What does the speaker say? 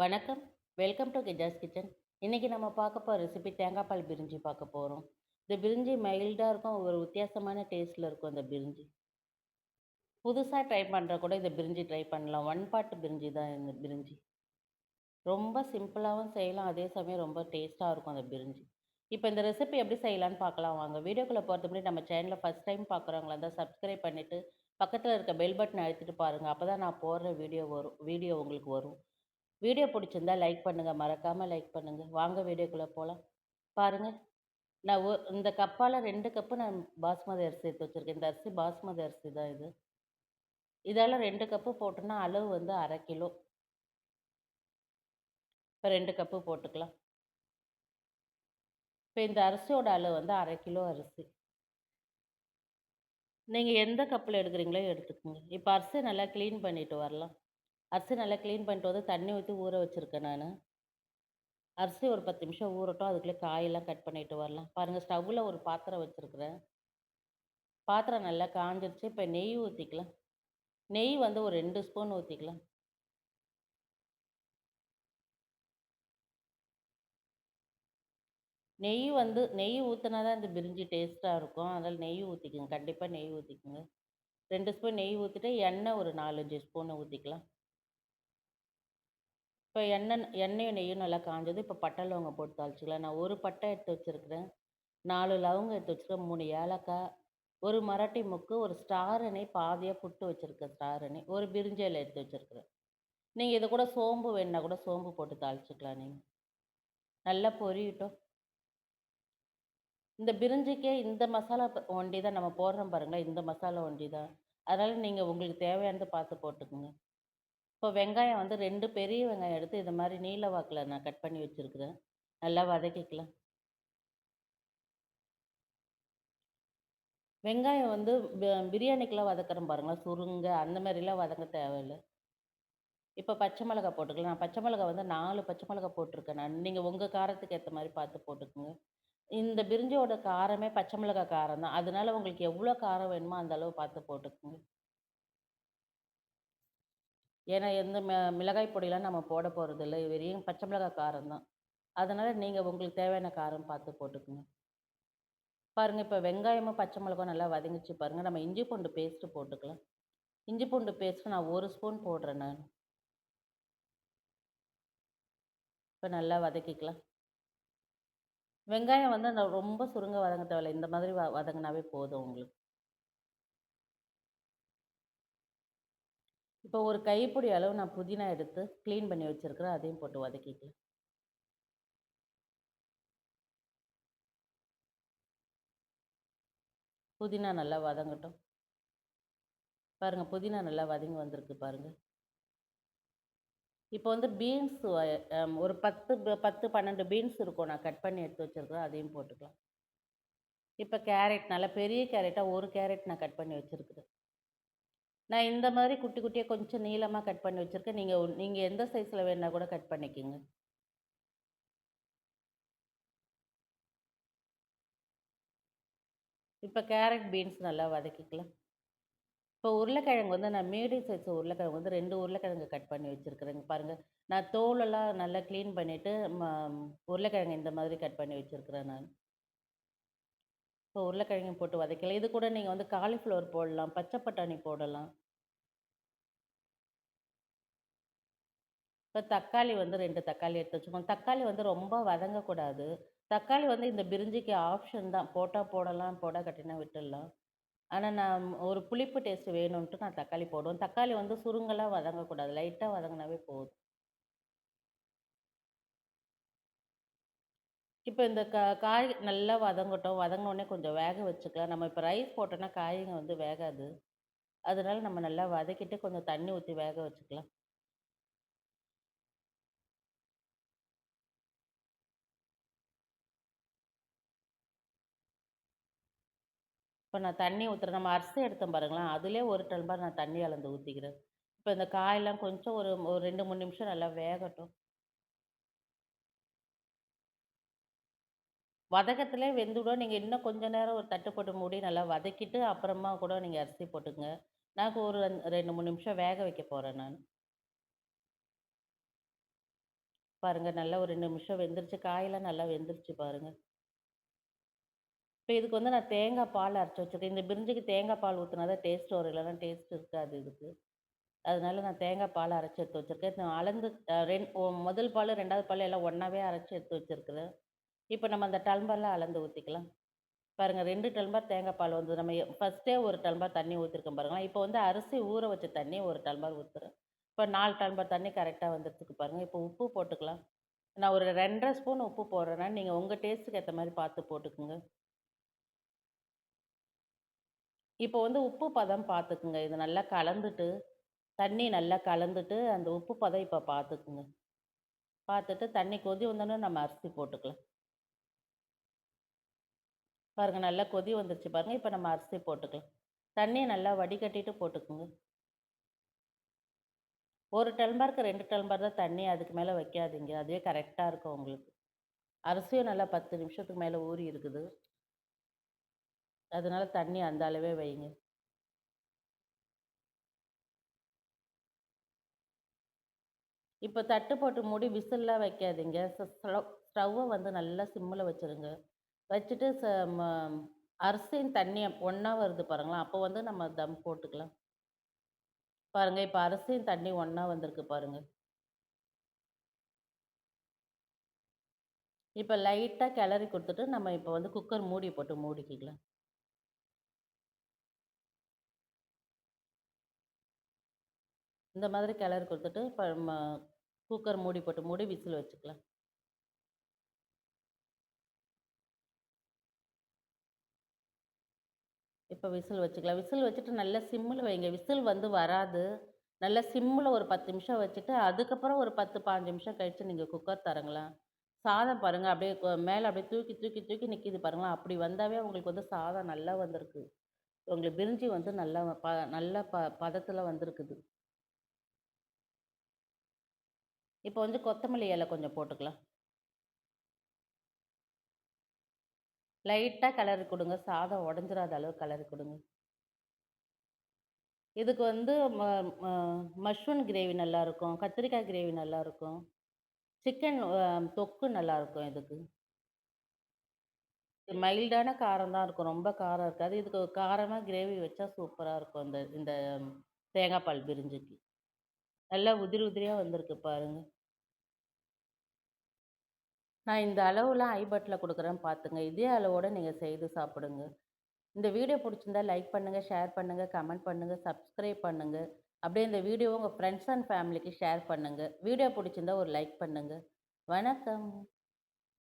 வணக்கம். Welcome to கெஜாஸ் kitchen இன்றைக்கி நம்ம பார்க்க போகிற ரெசிபி தேங்காய் பால் பிரிஞ்சி பார்க்க போகிறோம் இந்த பிரிஞ்சி மைல்டாக இருக்கும் ஒரு வித்தியாசமான டேஸ்ட்டில் இருக்கும் அந்த பிரிஞ்சி. புதுசாக ட்ரை பண்ணுற கூட இந்த பிரிஞ்சி ட்ரை பண்ணலாம். ஒன் பாட் பிரிஞ்சி தான் இந்த பிரிஞ்சி. ரொம்ப சிம்பிளாகவும் செய்யலாம். அதே சமயம் ரொம்ப டேஸ்ட்டாக இருக்கும் அந்த பிரிஞ்சி. இப்போ இந்த ரெசிபி எப்படி செய்யலான்னு பார்க்கலாம். வாங்க. வீடியோக்குள்ளே போகிறது முன்னாடி நம்ம சேனலில் ஃபஸ்ட் டைம் பார்க்குறவங்களா இருந்தால் சப்ஸ்கிரைப் பண்ணிவிட்டு பக்கத்தில் இருக்க பெல் பட்டன் அழுத்திட்டு பாருங்கள் அப்போ தான் நான் போடுற வீடியோ வரும் வீடியோ உங்களுக்கு வரும். வீடியோ பிடிச்சிருந்தா லைக் பண்ணுங்கள் மறக்காமல் லைக் பண்ணுங்கள் வாங்க வீடியோக்குள்ளே போகலாம் பாருங்கள் நான் இந்த கப்பால் ரெண்டு கப்பு நான் பாஸ்மதி அரிசி எடுத்து வச்சுருக்கேன். இந்த அரிசி பாஸ்மதி அரிசி தான் இது. இதெல்லாம் ரெண்டு கப்பு போட்டோன்னா அளவு வந்து அரை கிலோ. இப்போ ரெண்டு கப்பு போட்டுக்கலாம். இப்போ இந்த அரிசியோட அளவு வந்து அரை கிலோ அரிசி. நீங்கள் எந்த கப்பில் எடுக்கிறீங்களோ எடுத்துக்கோங்க. இப்போ அரிசி நல்லா க்ளீன் பண்ணிவிட்டு வரலாம். அரிசி நல்லா க்ளீன் பண்ணிட்டு வந்து தண்ணி ஊற்றி ஊற வச்சுருக்கேன் நான். அரிசி ஒரு பத்து நிமிஷம் ஊறட்டும். அதுக்குள்ளே காயெல்லாம் கட் பண்ணிட்டு வரலாம். பாருங்கள் ஸ்டவ்வில் ஒரு பாத்திரம் வச்சுருக்குறேன். பாத்திரம் நல்லா காஞ்சிருச்சு. இப்போ நெய் ஊற்றிக்கலாம் நெய் வந்து ஒரு ரெண்டு ஸ்பூன் ஊற்றிக்கலாம் நெய் வந்து நெய் ஊற்றினா தான் இந்த பிரிஞ்சி டேஸ்ட்டாக இருக்கும். அதனால் நெய் ஊற்றிக்குங்க கண்டிப்பாக நெய் ஊற்றிக்குங்க ரெண்டு ஸ்பூன் நெய் ஊற்றிட்டு எண்ணெய் ஒரு நாலஞ்சு ஸ்பூனை ஊற்றிக்கலாம் இப்போ எண்ணெய் எண்ணெயும் நெய்யும் நல்லா காஞ்சது. இப்போ பட்டை லவங்கம் போட்டு தாளிச்சிக்கலாம் நான் ஒரு பட்டை எடுத்து வச்சுருக்கிறேன். நாலு லவங்கம் எடுத்து வச்சுருக்கேன். மூணு ஏலக்காய் ஒரு மராட்டி முக்கு ஒரு ஸ்டார் எண்ணெய் பாதியாக புட்டு வச்சுருக்கேன் ஸ்டார் எண்ணெய். ஒரு பிரிஞ்சையில் எடுத்து வச்சுருக்கிறேன். நீங்கள் இதை கூட சோம்பு வேணுன்னா கூட சோம்பு போட்டு தாளிச்சிக்கலாம் நீங்கள் நல்லா பொரியட்டும். இந்த பிரிஞ்சிக்கே இந்த மசாலா ஒண்டி தான் நம்ம போடுறோம் பாருங்களேன். இந்த மசாலா ஒண்டி தான் அதனால் நீங்கள் உங்களுக்கு தேவையானதை பார்த்து போட்டுக்கோங்க. இப்போ வெங்காயம் வந்து ரெண்டு பெரிய வெங்காயம் எடுத்து இது மாதிரி நீல வாக்கில் நான் கட் பண்ணி வச்சுருக்குறேன். நல்லா வதக்கிக்கலாம். வெங்காயம் வந்து பிரியாணிக்கெலாம் வதக்குறோம் பாருங்களேன் சுருங்க அந்த மாதிரிலாம் வதங்க தேவையில்லை. இப்போ பச்சை மிளகா போட்டுக்கலாம். நான் பச்சை மிளகா வந்து நாலு பச்சை மிளகா போட்டிருக்கேன் நான். நீங்கள் உங்கள் காரத்துக்கு ஏற்ற மாதிரி பார்த்து போட்டுக்கோங்க. இந்த பிரிஞ்சியோட காரமே பச்சை மிளகா காரம் தான். அதனால உங்களுக்கு எவ்வளோ காரம் வேணுமோ அந்த அளவு பார்த்து போட்டுக்கோங்க. ஏன்னா எந்த ம மிளகாய் பொடியெலாம் நம்ம போட போகிறதில்ல வெறும் பச்சை மிளகாய் காரம் தான். அதனால் நீங்கள் உங்களுக்கு தேவையான காரம் பார்த்து போட்டுக்கோங்க. பாருங்கள் இப்போ வெங்காயமும் பச்சை மிளகாய் நல்லா வதங்கிச்சு பாருங்கள் நம்ம இஞ்சி பூண்டு பேஸ்ட்டு போட்டுக்கலாம். இஞ்சி பூண்டு பேஸ்ட்டு நான் ஒரு ஸ்பூன் போடுறேன் நான். இப்போ நல்லா வதக்கிக்கலாம். வெங்காயம் வந்து ரொம்ப சுருங்க வதங்க தேவையில்லை. இந்த மாதிரி வ வதங்கினாவே போதும் உங்களுக்கு. இப்போ ஒரு கைப்பிடி அளவு நான் புதினா எடுத்து க்ளீன் பண்ணி வச்சுருக்கிறேன் அதையும் போட்டு வதக்கிக்கலாம். புதினா நல்லா வதங்கட்டும். பாருங்கள் புதினா நல்லா வதங்கி வந்திருக்கு பாருங்கள் இப்போ வந்து பீன்ஸ் ஒரு பத்து பத்து பன்னெண்டு பீன்ஸ் இருக்கும். நான் கட் பண்ணி எடுத்து வச்சுருக்கிறேன் அதையும் போட்டுக்கலாம். இப்போ கேரட் நல்லா பெரிய கேரட்டாக ஒரு கேரட் நான் கட் பண்ணி வச்சுருக்குறேன். நான் இந்த மாதிரி குட்டி குட்டியாக கொஞ்சம் நீளமாக கட் பண்ணி வச்சுருக்கேன். நீங்கள் நீங்கள் எந்த சைஸில் வேணால் கூட கட் பண்ணிக்கோங்க. இப்போ கேரட் பீன்ஸ் நல்லா வதக்கிக்கலாம். இப்போ உருளைக்கிழங்கு வந்து நான் மீடியம் சைஸ் உருளைக்கிழங்கு வந்து ரெண்டு உருளைக்கிழங்கு கட் பண்ணி வச்சுருக்குறேங்க. பாருங்கள் நான் தோலெல்லாம் நல்லா க்ளீன் பண்ணிவிட்டு உருளைக்கிழங்கு இந்த மாதிரி கட் பண்ணி வச்சுருக்குறேன் நான். இப்போ உருளைக்கிழங்கு போட்டு வதக்கலாம் இது கூட நீங்கள் வந்து காலிஃப்ளவர் போடலாம் பச்சை பட்டாணி போடலாம். இப்போ தக்காளி வந்து ரெண்டு தக்காளி எடுத்து வச்சுக்கோங்க. தக்காளி வந்து ரொம்ப வதங்கக்கூடாது. தக்காளி வந்து இந்த பிரிஞ்சிக்கு ஆப்ஷன் தான். போட்டால் போடலாம் போட கட்டினா விட்டுடலாம். ஆனால் நான் ஒரு புளிப்பு டேஸ்ட் வேணும்ன்ட்டு நான் தக்காளி போடுவேன். தக்காளி வந்து சுருங்கலாக வதங்கக்கூடாது. லைட்டாக வதங்கினாவே போதும். இப்போ இந்த கா காய் நல்லா வதங்கட்டும். வதங்கினோடனே கொஞ்சம் வேக வச்சுக்கலாம். நம்ம இப்போ ரைஸ் போட்டோன்னா காய்ங்க வந்து வேகாது. அதனால நம்ம நல்லா வதக்கிட்டு கொஞ்சம் தண்ணி ஊற்றி வேக வச்சுக்கலாம். இப்போ நான் தண்ணி ஊற்றுறேன் நம்ம அரிசி எடுத்தோம் பாருங்களேன். அதிலே ஒரு டம்ளர் நான் தண்ணி அளந்து ஊற்றிக்கிறேன் இப்போ இந்த காயெல்லாம் கொஞ்சம் ஒரு ஒரு ரெண்டு மூணு நிமிஷம் நல்லா வேகட்டும். வதக்கத்தில் வெந்துவிடும் நீங்கள் இன்னும் கொஞ்சம் நேரம் ஒரு தட்டு போட்டு மூடி நல்லா வதக்கிட்டு அப்புறமா கூட நீங்கள் அரிசி போட்டுக்கங்க நான் ஒரு ரெண்டு மூணு நிமிஷம் வேக வைக்க போகிறேன் நான் பாருங்கள் நல்லா ஒரு ரெண்டு நிமிஷம் வெந்துருச்சு. காயெல்லாம் நல்லா வெந்துருச்சு பாருங்கள் இப்போ இதுக்கு வந்து நான் தேங்காய் பால் அரைச்சி வச்சுருக்கேன் இந்த பிரிஞ்சுக்கு தேங்காய் பால் ஊற்றினா தான் டேஸ்ட் வரும். இல்லன்னா டேஸ்ட் இருக்காது இதுக்கு. அதனால நான் தேங்காய் பால் அரைச்சி எடுத்து வச்சிருக்கேன். அளந்து அ ரெண் முதல் பால் ரெண்டாவது பால் எல்லாம் ஒன்றாவே அரைச்சி எடுத்து வச்சிருக்கிறேன். இப்போ நம்ம அந்த டம்ளர்ல அளந்து ஊத்திக்கலாம். பாருங்க 2 டம்ளர் தேங்காய் பால் வந்து நம்ம ஃபஸ்ட்டே ஃபர்ஸ்ட்டே 1 தண்ணி ஊற்றிருக்கோம் பாருங்களேன். இப்போ வந்து அரிசி ஊற வச்ச தண்ணி 1 டம்ளர் ஊத்துறேன். இப்ப 4 டம்ளர் தண்ணி கரெக்டாக வந்துருச்சுக்கு பாருங்கள் இப்போ உப்பு போட்டுக்கலாம். நான் ஒரு 2 1/2 ஸ்பூன் உப்பு போடுறேன்னா, நீங்கள் உங்கள் டேஸ்ட்டுக்கு ஏற்ற மாதிரி பார்த்து போட்டுக்குங்க. இப்போ வந்து உப்பு பதம் பார்த்துக்குங்க. இது நல்லா கலந்துட்டு, தண்ணி நல்லா கலந்துட்டு, அந்த உப்பு பதம் இப்போ பார்த்துக்குங்க. பார்த்துட்டு தண்ணி கொதி வந்தோடனே நம்ம அரிசி போட்டுக்கலாம். பாருங்கள் நல்லா கொதி வந்துருச்சு பாருங்கள் இப்போ நம்ம அரிசி போட்டுக்கலாம். தண்ணியை நல்லா வடிகட்டிட்டு போட்டுக்குங்க. 1 டம்ளருக்கு 2 டம்ளர் தான் தண்ணி. அதுக்கு மேலே வைக்காதீங்க. அதுவே கரெக்டாக இருக்கும் உங்களுக்கு. அரிசியும் நல்லா 10 நிமிஷத்துக்கு மேலே ஊறி இருக்குது. அதனால தண்ணி அந்த அளவே வைங்க. இப்போ தட்டு போட்டு மூடி விசில்லாம் வைக்காதீங்க. ஸ்டவ்வை ஸ்டவ் வந்து நல்லா சிம்மில் வச்சுருங்க. வச்சுட்டு ச ம அரிசியும் தண்ணியும் ஒன்றா வருது பாருங்களேன், அப்போ வந்து நம்ம தம் போட்டுக்கலாம். பாருங்கள் இப்போ அரிசியும் தண்ணி ஒன்றா வந்திருக்கு பாருங்கள் இப்போ லைட்டாக கிளறி கொடுத்துட்டு நம்ம இப்போ வந்து குக்கர் மூடி போட்டு மூடிக்கலாம். இந்த மாதிரி கிளறி கொடுத்துட்டு இப்போ குக்கர் மூடி போட்டு மூடி விசில் வச்சுக்கலாம். இப்போ விசில் வச்சுக்கலாம். விசில் வச்சுட்டு நல்லா சிம்மில் வைங்க. விசில் வந்து வராது. நல்லா சிம்மில் ஒரு 10 நிமிஷம் வச்சுட்டு, அதுக்கப்புறம் ஒரு 10, 15 நிமிஷம் கழிச்சு நீங்கள் குக்கர் தரங்களேன் சாதம் பாருங்கள் அப்படியே மேலே அப்படியே தூக்கி, தூக்கி, தூக்கி நிற்கிது பாருங்களேன். அப்படி வந்தாவே உங்களுக்கு வந்து சாதம் நல்லா வந்திருக்கு. உங்களுக்கு பிரிஞ்சி வந்து நல்லா ப நல்ல ப பதத்தில் வந்திருக்குது. இப்போ வந்து கொத்தமல்லி இலை கொஞ்சம் போட்டுக்கலாம். லைட்டாக கலர் கொடுங்க சாதம் உடஞ்சிடாத அளவு கலர் கொடுங்க இதுக்கு வந்து ம மஷ்ரூம் கிரேவி நல்லாயிருக்கும் கத்திரிக்காய் கிரேவி நல்லாயிருக்கும் சிக்கன் தொக்கு நல்லாயிருக்கும் இதுக்கு. மைல்டான காரம் தான் இருக்கும். ரொம்ப காரம் இருக்காது. இதுக்கு காரமாக கிரேவி வச்சா சூப்பராக இருக்கும். இந்த இந்த தேங்காய் பால் பிரிஞ்சுக்கு நல்லா உதிரி உதிரியாக வந்திருக்கு பாருங்கள் நான் இந்த அளவுலாம் ஐபட்டில் கொடுக்குறேன் பார்த்துங்க. இதே அளவோடு நீங்கள் செய்து சாப்பிடுங்க. இந்த வீடியோ பிடிச்சிருந்தா லைக் பண்ணுங்கள் ஷேர் பண்ணுங்கள் கமெண்ட் பண்ணுங்கள் சப்ஸ்கிரைப் பண்ணுங்கள் அப்படியே இந்த வீடியோ உங்கள் ஃப்ரெண்ட்ஸ் அண்ட் ஃபேமிலிக்கு ஷேர் பண்ணுங்கள் வீடியோ பிடிச்சிருந்தா ஒரு லைக் பண்ணுங்கள் வணக்கம்.